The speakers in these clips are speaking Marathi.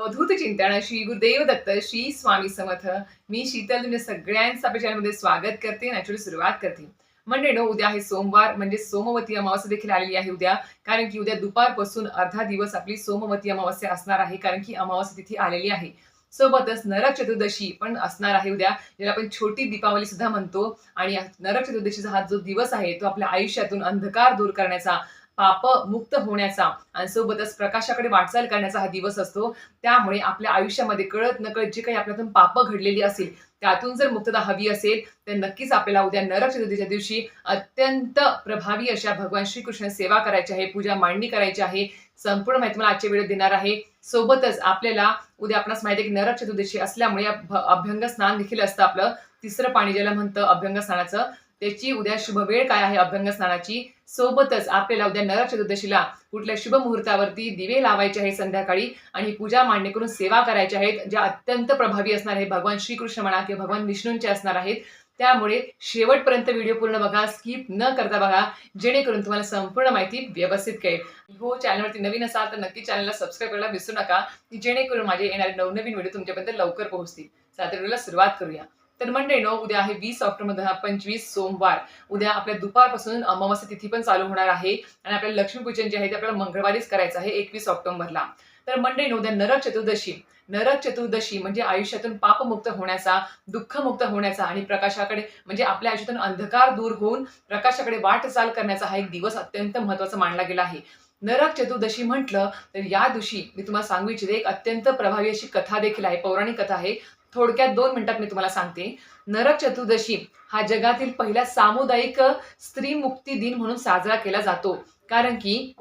अवधूत चिंतन श्री गुरुदेव दत्त श्री स्वामी समर्थ. मी शीतल तुमच्या सगळ्यांचं आपल्या चॅनलमध्ये स्वागत करते. नॅचरली सुरुवात करते. म्हणजे नो उद्या आहे सोमवार म्हणजे सोमवती अमावस्या देखील आलेली आहे उद्या. कारण की उद्या दुपारपासून अर्धा दिवस आपली सोमवती अमावस्या असणार आहे कारण की अमावस्या तिथी आलेली आहे. सोबतच नरक चतुर्दशी पण असणार आहे उद्या ज्याला आपण छोटी दीपावली सुद्धा म्हणतो. आणि नरक चतुर्दशीचा हा जो दिवस आहे तो आपल्या आयुष्यातून अंधकार दूर करण्याचा पाप मुक्त होण्याचा आणि सोबतच प्रकाशाकडे वाटचाल करण्याचा हा दिवस असतो. त्यामुळे आपल्या आयुष्यामध्ये कळत नकळत जे काही आपल्यातून पाप घडलेली असेल त्यातून जर मुक्तता हवी असेल तर नक्कीच आपल्याला उद्या नरक चतुर्थीच्या दिवशी अत्यंत प्रभावी अशा भगवान श्रीकृष्ण सेवा करायची आहे पूजा मांडणी करायची आहे. संपूर्ण माहिती मला आजच्या वेळेत देणार आहे. सोबतच आपल्याला उद्या आपणास माहिती आहे की नरक चतुर्दशी असल्यामुळे अभ्यंग स्नान देखील असतं आपलं. तिसरं पाणी ज्याला म्हणतं अभ्यंग स्नानाचं. त्याची उद्या शुभ वेळ काय आहे अभ्यंग स्नानाची? सोबतच आपल्याला उद्या नरक चतुर्दशीला कुठल्या शुभ मुहूर्तावरती दिवे लावायचे आहे संध्याकाळी आणि पूजा मांडणी करून सेवा करायच्या आहेत ज्या अत्यंत प्रभावी असणार आहे भगवान श्रीकृष्ण म्हणा किंवा भगवान विष्णूंचे असणार आहेत त्यामुळे शेवटपर्यंत व्हिडिओ पूर्ण बघा स्किप न करता बघा जेणेकरून तुम्हाला संपूर्ण माहिती व्यवस्थित कळेल. हो चॅनलवरती नवीन असाल तर नक्की चॅनलला सबस्क्राईब करायला विसरू नका जेणेकरून माझे येणारे नवनवीन व्हिडिओ तुमच्यापर्यंत लवकर पोहोचतील. चला व्हिडिओला सुरुवात करूया. तर मंडे नो उद्या आहे वीस ऑक्टोबर दोन हजार पंचवीस सोमवार. उद्या आपल्या दुपारपासून अमावस्या तिथी पण चालू होणार आहे. आणि आपल्याला लक्ष्मीपूजन जे आहे ते आपल्याला मंगळवारीच करायचं आहे एकवीस ऑक्टोबरला. तर मंडे नो उद्या नरक चतुर्दशी. नरक चतुर्दशी म्हणजे आयुष्यातून पापमुक्त होण्याचा दुःखमुक्त होण्याचा आणि प्रकाशाकडे म्हणजे आपल्या आयुष्यातून अंधकार दूर होऊन प्रकाशाकडे वाटचाल करण्याचा हा एक दिवस अत्यंत महत्त्वाचा मानला गेला आहे. नरक चतुर्दशी म्हटलं तर या दिवशी मी तुम्हाला सांगू इच्छिते एक अत्यंत प्रभावी अशी कथा देखील आहे पौराणिक कथा आहे. थोडक्यात दोन मिनिटात मी तुम्हाला सांगते. नरक चतुर्दशी हा जगातील पहिला सामुदायिक स्त्री मुक्ती दिन म्हणून साजरा केला जातो. कारण की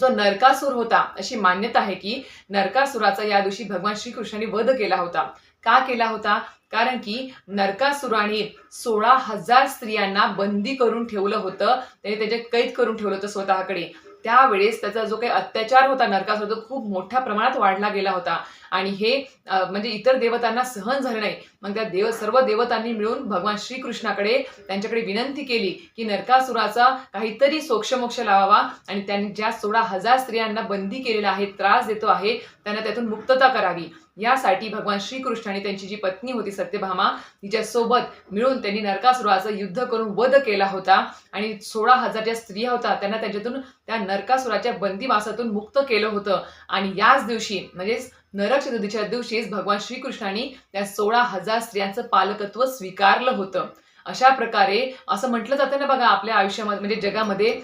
जो नरकासूर होता अशी मान्यता आहे की नरकासुराचा या दिवशी भगवान श्रीकृष्णाने वध केला होता. का केला होता? कारण की नरकासुराने सोळा हजार स्त्रियांना बंदी करून ठेवलं होतं. त्याने त्याचे कैद करून ठेवलं होतं स्वतःकडे. त्यावेळेस त्याचा जो काही अत्याचार होता नरकासुर तो खूप मोठ्या प्रमाणात वाढला गेला होता. आणि हे म्हणजे इतर देवतांना सहन झालं नाही. मग त्या देव सर्व देवतांनी मिळून भगवान श्रीकृष्णाकडे त्यांच्याकडे विनंती केली की नरकासुराचा काहीतरी सोक्षमोक्ष लावावा आणि त्यांनी ज्या सोळा हजार स्त्रियांना बंदी केलेला आहे त्रास देतो आहे त्यांना त्यातून मुक्तता करावी. यासाठी भगवान श्रीकृष्णाने त्यांची जी पत्नी होती सत्यभामा तिच्यासोबत मिळून त्यांनी नरकासुराचं युद्ध करून वध केला होता आणि सोळा हजार ज्या स्त्रिया होत्या त्यांना त्याच्यातून त्या नरकासुराच्या बंदीवासातून मुक्त केलं होतं. आणि याच दिवशी म्हणजेच नरक चतुर्थीच्या दिवशीच भगवान श्रीकृष्णाने त्या सोळा हजार स्त्रियांचं पालकत्व स्वीकारलं होतं. अशा प्रकारे असं म्हटलं जातं ना बघा आपल्या आयुष्यामध्ये म्हणजे जगामध्ये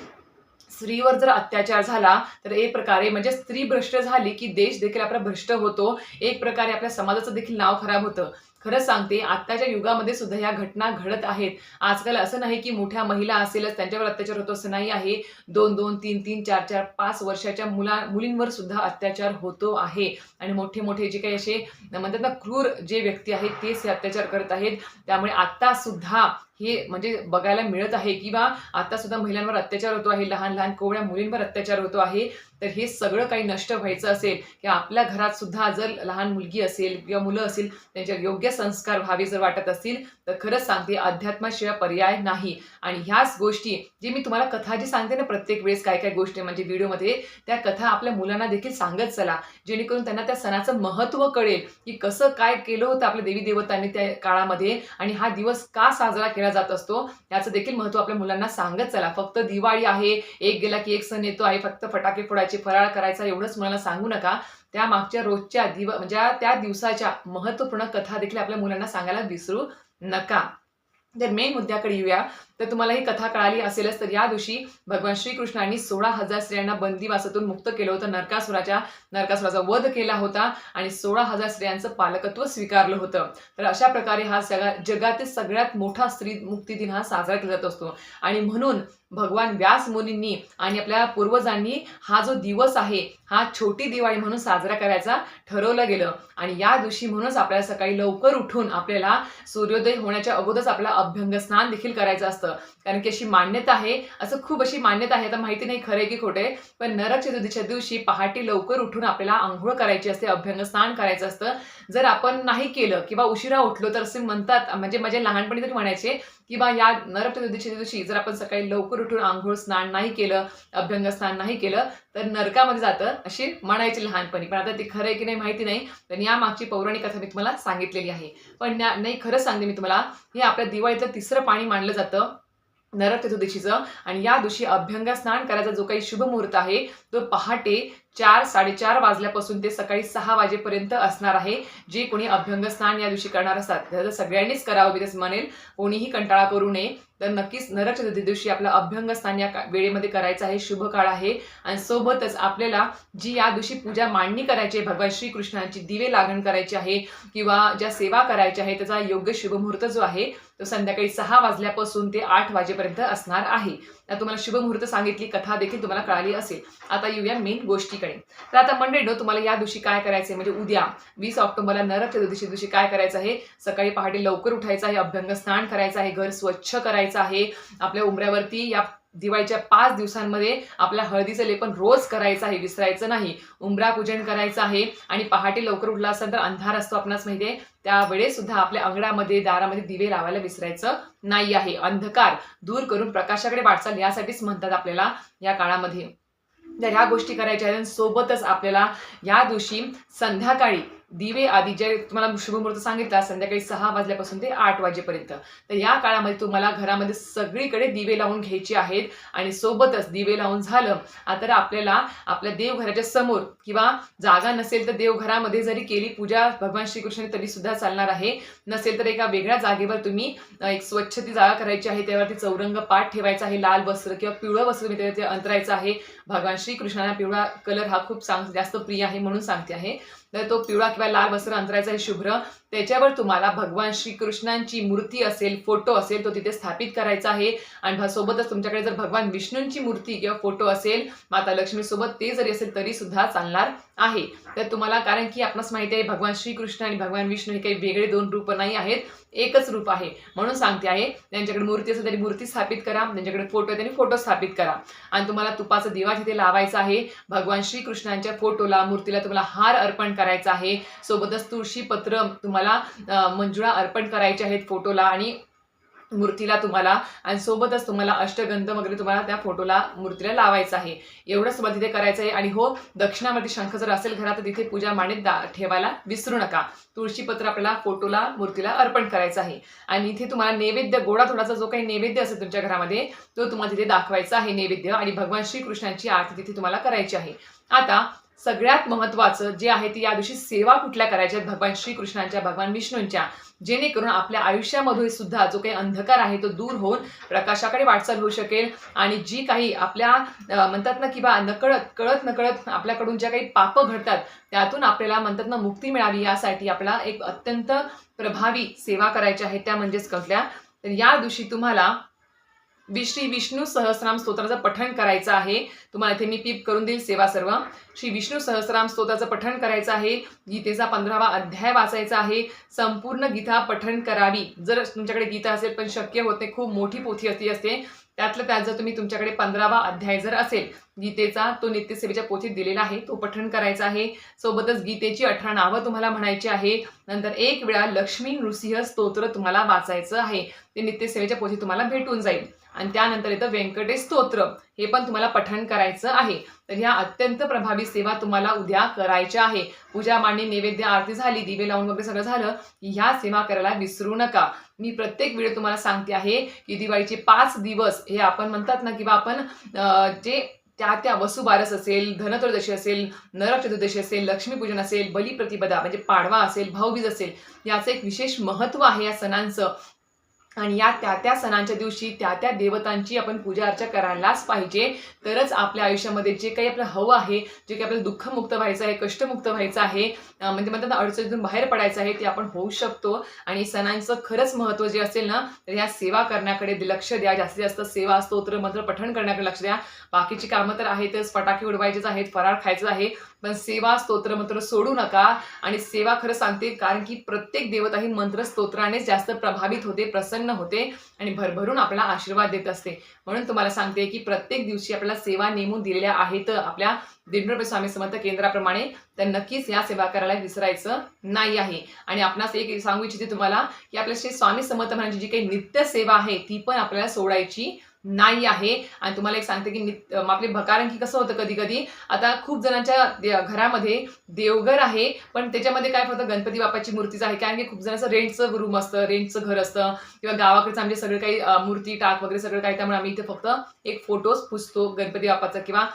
स्त्रीवर जर अत्याचार झाला तर एक प्रकारे म्हणजे स्त्री भ्रष्ट झाली की देश देखील आपला भ्रष्ट होतो. एक प्रकारे आपल्या समाजाचं देखील नाव खराब होतं. खरंच सांगते आत्ताच्या युगामध्ये सुद्धा या घटना घडत आहेत. आजकाल असं नाही की मोठ्या महिला असेलच त्यांच्यावर अत्याचार होतो असं नाही आहे. दोन दोन तीन तीन चार चार पाच वर्षाच्या मुला मुलींवर सुद्धा अत्याचार होतो आहे. आणि मोठे मोठे जे काही असे म्हणतात ना क्रूर जे व्यक्ती आहेत तेच हे अत्याचार करत आहेत. त्यामुळे आत्ता सुद्धा हे म्हणजे बघायला मिळत आहे किंवा आता सुद्धा महिलांवर अत्याचार होतो आहे लहान लहान कोवळ्या मुलींवर अत्याचार होतो आहे तर हे सगळं काही नष्ट व्हायचं असेल की आपल्या घरात सुद्धा जर लहान मुलगी असेल किंवा मुलं असेल त्यांच्या योग्य संस्कार व्हावे जर वाटत असतील तर खरंच सांगते अध्यात्माशिवाय पर्याय नाही. आणि ह्याच गोष्टी जी मी तुम्हाला कथा जी सांगते ना प्रत्येक वेळेस काय काय गोष्टी म्हणजे व्हिडिओमध्ये त्या कथा आपल्या मुलांना देखील सांगत चला जेणेकरून त्यांना त्या सणाचं महत्त्व कळेल की कसं काय केलं होतं आपल्या देवी देवतांनी त्या काळामध्ये आणि हा दिवस का साजरा केला जात असतो. याचं देखील महत्त्व आपल्या मुलांना सांगत चला. फक्त दिवाळी आहे एक गेला की एक सण येतो आहे फक्त फटाके फोडायचे फराळ करायचा एवढंच मुलांना सांगू नका. त्या मागच्या रोजच्या दिव म्हणजे त्या दिवसाच्या महत्त्वपूर्ण कथा देखील आपल्या मुलांना सांगायला विसरू नका. तर मेन मुद्द्याकडे येऊया. तर तुम्हाला ही कथा कळाली असेलच तर या दिवशी भगवान श्रीकृष्णांनी सोळा हजार स्त्रियांना बंदीवासातून मुक्त केलं होतं. नरकासुराच्या नरकासुराचा वध केला होता आणि सोळा हजार स्त्रियांचं पालकत्व स्वीकारलं होतं. तर अशा प्रकारे हा सगळा जगातील सगळ्यात मोठा स्त्री मुक्ती दिन हा साजरा केला जात असतो. आणि म्हणून भगवान व्यास मुनींनी आणि आपल्या पूर्वजांनी हा जो दिवस आहे हा छोटी दिवाळी म्हणून साजरा करायचा ठरवलं गेलं. आणि या दिवशी म्हणूनच आपल्याला सकाळी लवकर उठून आपल्याला सूर्योदय होण्याच्या अगोदरच आपला अभ्यंग स्नान देखील करायचं असतं. कारण की अशी मान्यता आहे. असं खूप अशी मान्यता आहे. आता माहिती नाही खरे आहे की खोटे पण नरक चतुर्थीच्या दिवशी पहाटे लवकर उठून आपल्याला आंघोळ करायची असते अभ्यंग स्नान करायचं असतं. जर आपण नाही केलं किंवा उशिरा उठलो तर असे म्हणतात म्हणजे माझे लहानपणी तरी म्हणायचे किंवा या नरक चतुर्थीच्या दिवशी जर आपण सकाळी लवकर उठून आंघोळ स्नान नाही केलं अभ्यंग स्नान नाही केलं तर नरकामध्ये जातं अशी म्हणायची लहानपणी. पण आता ते खरं आहे की नाही माहिती नाही पण या मागची पौराणिक कथा मी तुम्हाला सांगितलेली आहे. पण नाही खरं सांगते मी तुम्हाला हे आपल्या दिवाळीचं तिसरं पाणी मानलं जातं. नरक चतुर्दशीचं आणि या दिवशी अभ्यंग स्नान करायचा जो काही शुभ मुहूर्त आहे तो पहाटे चार साडेचार वाजल्यापासून ते सकाळी सहा वाजेपर्यंत असणार आहे. जे कोणी अभ्यंग स्नान या दिवशी करणार असतात तर सगळ्यांनीच करावं मी तेच म्हणेल. कोणीही कंटाळा करू नये. तर नक्कीच नरक चतुर्थी दिवशी आपलं अभ्यंग स्नान या का- वेळेमध्ये करायचं आहे. शुभ काळ आहे. आणि सोबतच आपल्याला जी या दिवशी पूजा मांडणी करायची आहे भगवान श्रीकृष्णांची दिवे लागण करायची आहे किंवा ज्या सेवा करायच्या आहे त्याचा योग्य शुभ मुहूर्त जो आहे तो संध्याकाळी सहा वाजल्यापासून ते आठ वाजेपर्यंत असणार आहे. तुम्हाला शुभ मुहूर्त सांगितली कथा देखील तुम्हाला कळाली असेल. आता येऊया मेन गोष्टीकडे. तर आता मंडळी तुम्हाला या दिवशी काय करायचं आहे म्हणजे उद्या वीस ऑक्टोबरला नरक चतुर्दशी दिवशी काय करायचं आहे? सकाळी पहाटे लवकर उठायचं आहे अभ्यंग स्नान करायचं आहे घर स्वच्छ करायचं आहे. आपल्या उमऱ्यावरती या दिवाळीच्या पाच दिवसांमध्ये आपल्या हळदीचं लेपन रोज करायचं आहे विसरायचं नाही. उमरा पूजन करायचं आहे आणि पहाटे लवकर उठला असेल तर अंधार असतो आपणास माहिती आहे त्यावेळेस सुद्धा आपल्या अंगणामध्ये दारामध्ये दिवे लावायला विसरायचं नाही आहे. अंधकार दूर करून प्रकाशाकडे वाटचाल यासाठीच म्हणतात आपल्याला या काळामध्ये. तर ह्या गोष्टी करायच्या आहेत सोबतच आपल्याला या दिवशी संध्याकाळी दिवे आधी जे तुम्हाला शुभमुहूर्त सांगितला संध्याकाळी सहा वाजल्यापासून ते आठ वाजेपर्यंत. तर या काळामध्ये तुम्हाला घरामध्ये सगळीकडे दिवे लावून घ्यायचे आहेत आणि सोबतच दिवे लावून झालं तर आपल्याला आपल्या देवघराच्या समोर किंवा जागा नसेल तर देवघरामध्ये जरी केली पूजा भगवान श्रीकृष्ण तरी सुद्धा चालणार आहे. नसेल तर एका वेगळ्या जागेवर तुम्ही एक स्वच्छ ती जागा करायची आहे त्यावरती चौरंग पाठ ठेवायचा आहे लाल वस्त्र किंवा पिवळं वस्त्र मी त्यावरती अंतरायचं आहे. भगवान श्रीकृष्णाला पिवळा कलर हा खूप चांग जास्त प्रिय आहे म्हणून सांगते आहे. तर तो पिवळा किंवा लाल वस्त्र अंतरायचा आहे शुभ्र. त्याच्यावर तुम्हाला भगवान श्रीकृष्णांची मूर्ती असेल फोटो असेल तो तिथे स्थापित करायचा आहे. आणि सोबतच तुमच्याकडे जर भगवान विष्णूंची मूर्ती किंवा फोटो असेल माता लक्ष्मीसोबत ते जरी असेल तरी सुद्धा चालणार आहे. तर तुम्हाला कारण की आपणास माहिती आहे भगवान श्रीकृष्ण आणि भगवान विष्णू हे काही वेगळे दोन रूप नाही आहेत एकच रूप आहे. म्हणून सांगते आहे त्यांच्याकडे मूर्ती असेल तरी मूर्ती स्थापित करा त्यांच्याकडे फोटो आहे त्यांनी फोटो स्थापित करा. आणि तुम्हाला तुपाचा दिवा तिथे लावायचा आहे. भगवान श्रीकृष्णांच्या फोटोला मूर्तीला तुम्हाला हार अर्पण करायचा आहे. सोबतच तुळशी पत्र तुम्हाला मंजुळा अर्पण करायचे आहेत फोटोला आणि मूर्तीला तुम्हाला. आणि सोबतच तुम्हाला अष्टगंध वगैरे तुम्हाला त्या फोटोला मूर्तीला लावायचं आहे. एवढंच तुम्हाला तिथे करायचं आहे. आणि हो दक्षिणामध्ये शंख जर असेल घरात तर तिथे पूजा मांडीत दा ठेवायला विसरू नका. तुळशीपत्र आपल्याला फोटोला मूर्तीला अर्पण करायचं आहे. आणि इथे तुम्हाला नैवेद्य गोडा थोडासा जो काही नैवेद्य असेल तुमच्या घरामध्ये तो तुम्हाला तिथे दाखवायचा आहे नैवेद्य. आणि भगवान श्रीकृष्णांची आरती तिथे तुम्हाला करायची आहे. आता सगळ्यात महत्त्वाचं जे आहे ते या दिवशी सेवा कुठल्या करायच्या आहेत भगवान श्रीकृष्णांच्या भगवान विष्णूंच्या. जेणेकरून आपल्या आयुष्यामध्ये सुद्धा जो काही अंधकार आहे तो दूर होऊन प्रकाशाकडे वाटचाल होऊ शकेल आणि जी काही आपल्या म्हणतात ना किंवा नकळत कळत नकळत आपल्याकडून ज्या काही पापं घडतात त्यातून आपल्याला म्हणतात ना मुक्ती मिळावी यासाठी आपल्याला एक अत्यंत प्रभावी सेवा करायची आहे त्या म्हणजेच कसल्या तर या दिवशी तुम्हाला श्री विष्णू सहस्राम स्तोत्राचं पठण करायचं आहे. तुम्हाला इथे मी पीप करून देईल सेवा सर्व. श्री विष्णू सहस्राम स्तोत्राचं पठण करायचं आहे. गीतेचा पंधरावा अध्याय वाचायचा आहे. संपूर्ण गीता पठण करावी. जर तुमच्याकडे गीता असेल पण शक्य होते खूप मोठी पोथी असती असते. त्यातलं त्यात जर तुम्ही तुमच्याकडे पंधरावा अध्याय जर असेल गीतेचा तो नित्यसेवेच्या पोथीत दिलेला आहे. तो पठण करायचा आहे. सोबतच गीतेची अठरा नावं तुम्हाला म्हणायची आहे. नंतर एक वेळा लक्ष्मी नृसिंह स्तोत्र तुम्हाला वाचायचं आहे. ते नित्यसेवेच्या पोथीत तुम्हाला भेटून जाईल. आणि त्यानंतर येतं व्यंकटेश स्तोत्र. हे पण तुम्हाला पठण करायचं आहे. तर ह्या अत्यंत प्रभावी सेवा तुम्हाला उद्या करायच्या आहे. पूजा मांडणी नैवेद्य आरती झाली दिवे लावून वगैरे सगळं झालं. की ह्या सेवा करायला विसरू नका. मी प्रत्येक व्हिडिओ तुम्हाला सांगते आहे की दिवाळीचे पाच दिवस हे आपण म्हणतात ना किंवा आपण जे त्या त्या वसुबारस असेल धनत्रयोदशी असेल नरक चतुर्दशी असेल लक्ष्मीपूजन असेल बलिप्रतिपदा म्हणजे पाडवा असेल भाऊबीज असेल याचं एक विशेष महत्त्व आहे या सणांचं. आणि या त्या त्या सणांच्या दिवशी त्या त्या देवतांची आपण पूजा अर्चा करायलाच पाहिजे. तरच आपल्या आयुष्यामध्ये जे काही आपलं हवं आहे जे काही आपल्याला दुःखमुक्त व्हायचं आहे कष्टमुक्त व्हायचं आहे म्हणजे म्हणतात त्यांना अडचणीतून बाहेर पडायचं आहे ते आपण होऊ शकतो. आणि सणांचं खरंच महत्त्व जे असेल ना तर या सेवा करण्याकडे लक्ष द्या. जास्तीत जास्त सेवा स्तोत्र मंत्र पठण करण्याकडे लक्ष द्या. बाकीची कामं तर आहेतच फटाके उडवायचेच आहेत फराळ खायचं आहे. पण सेवा स्तोत्र मंत्र सोडू नका. आणि सेवा खरं सांगते कारण की प्रत्येक देवता ही मंत्र स्तोत्रानेच जास्त प्रभावित होते प्रसन्न होते आणि भरभरून आपला आशीर्वाद देत असते. म्हणून तुम्हाला सांगते की प्रत्येक दिवशी आपल्याला सेवा नेमून दिलेल्या आहेत आपल्या दिंडोर स्वामी समर्थ केंद्राप्रमाणे तर नक्कीच या सेवा करायला विसरायचं नाही आहे. आणि आपणास एक सांगू इच्छिते तुम्हाला की आपल्या श्री स्वामी समर्थ म्हणायची जी काही नित्य सेवा आहे ती पण आपल्याला सोडायची नाही आहे. आणि तुम्हाला एक सांगते की नित आपले भकारण कसं होतं कधी कधी आता खूप जणांच्या दे- घरामध्ये देवघर आहे पण त्याच्यामध्ये काय फक्त गणपती बाप्पाची मूर्तीच आहे. कारण की खूप जणांचं रेंटचं रूम असतं रेंटचं घर असतं किंवा गावाकडचं आमचे सगळं काही मूर्ती टाक वगैरे सगळं काही त्यामुळे आम्ही इथे फक्त एक फोटोज पुसतो गणपती बाप्पाचा किंवा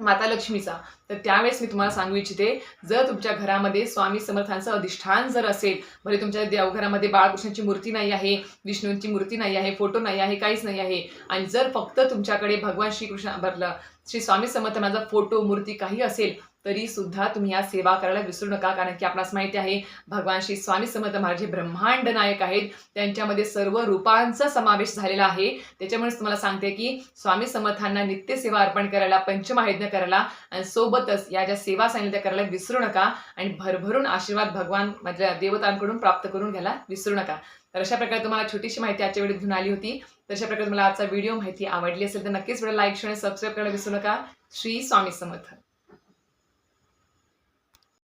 माता लक्ष्मीचा. तर त्यावेळेस मी तुम्हाला सांगू इच्छिते जर तुमच्या घरामध्ये स्वामी समर्थांचं अधिष्ठान जर असेल म्हणजे तुमच्या देवघरामध्ये बाळकृष्णाची मूर्ती नाही आहे विष्णूंची मूर्ती नाही आहे फोटो नाही आहे काहीच नाही आहे आणि जर फक्त तुमच्याकडे भगवान श्रीकृष्ण भरलं श्री स्वामी समर्थ माझा फोटो मूर्ती काही असेल तरी सुद्धा तुम्ही या सेवा करायला विसरू नका कारण की आपणास माहिती आहे भगवान श्री स्वामी समर्थ महाराज हे ब्रह्मांड नायक आहेत. त्यांच्यामध्ये सर्व रूपांचा समावेश झालेला आहे. त्याच्यामुळेच तुम्हाला सांगते की स्वामी समर्थांना नित्य सेवा अर्पण करायला पंचमहायज्ञ करायला आणि सोबतच या ज्या सेवा सांगितल्या त्या करायला विसरू नका आणि भरभरून आशीर्वाद भगवान माझ्या देवतांकडून प्राप्त करून घ्यायला विसरू नका. तर अशा प्रकारे तुम्हाला छोटीशी माहिती आजच्या वेळेत घेऊन आली होती. तशा प्रकारे तुम्हाला आजचा व्हिडिओ माहिती आवडली असेल तर नक्कीच व्हिडिओ लाईक शेअर सबस्क्राईब करायला विसरू नका. श्री स्वामी समर्थ.